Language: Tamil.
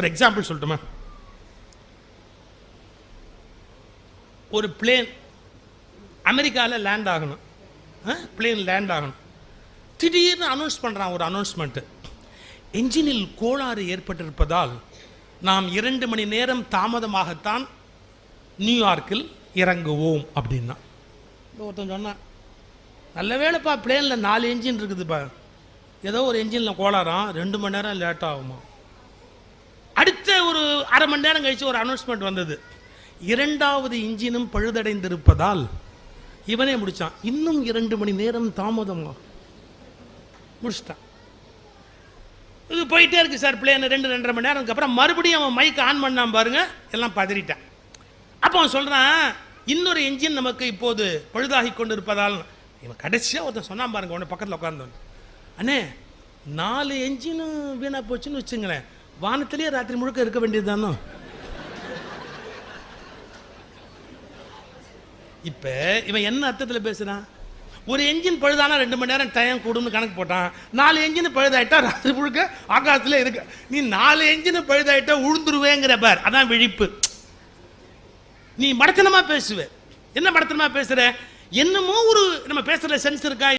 ஒரு எக்ஸாம்பிள் சொல்லட்டுமா? ஒரு பிளேன் அமெரிக்காவில் லேண்ட் ஆகணும். பிளேன் லேண்ட் ஆகணும். திடீர்னு அனௌன்ஸ் பண்ணுறான் ஒரு அனௌன்ஸ்மெண்ட்டு என்ஜினில் கோளாறு ஏற்பட்டிருப்பதால் நாம் இரண்டு மணி நேரம் தாமதமாகத்தான் நியூயார்க்கில் இறங்குவோம் அப்படின்னா. ஒருத்தன் சொன்னான் நல்ல வேளைப்பா பிளேனில் நாலு என்ஜின் இருக்குதுப்பா. ஏதோ ஒரு என்ஜினில் கோளாறாம் ரெண்டு மணி நேரம் லேட் ஆகுமா? ஒரு அரை மணி நேரம் கழிச்சு ஒரு அனௌன்ஸ்மெண்ட் வந்தது. இரண்டாவது இன்ஜினும் பழுதடைந்திருப்பதால் இவனே முடிச்சான். இன்னும் இரண்டு மணி நேரம் தாமதமா. முடிச்சிட்டான். இது போயிட்டே இருக்கு சார் பிள்ளைங்க ரெண்டு ரெண்டரை மணி நேரத்துக்கு அப்புறம் மறுபடியும் அவன் மைக் ஆன் பண்ணான் பாருங்க. எல்லாம் பதறிட்டான். அப்போ அவன் சொல்றான் இன்னொரு இன்ஜின் நமக்கு இப்போது பழுதாகி கொண்டு இருப்பதால் இவன் கடைசியாக ஒருத்தன் சொன்னான் பாருங்க உடனே பக்கத்தில் உட்கார்ந்தவன். அண்ணே நாலு என்ஜினும் வீணா போச்சுன்னு வச்சுங்களேன். வானத்திலேயே ராத்திரி முழுக்க இருக்க வேண்டியதுதானோ? இப்போ இவன் என்ன அர்த்தத்தில் பேசுகிறான் ஒரு என்ஜின் பழுதானா ரெண்டு மணி நேரம் டைம் கூடும்னு கணக்கு போட்டான். நாலு என்ஜின் பழுதாயிட்டா ராத்திரி முழுக்க ஆகாசத்தில் இருக்கு. நீ நாலு என்ஜின் பழுதாயிட்டா உழுந்துருவேங்கிற பார். அதான் விழிப்பு. நீ மடத்தனமா பேசுவ. என்ன மடத்தனமா பேசுற? என்னமோ ஒரு நம்ம பேசுற சென்ஸ் இருக்கா?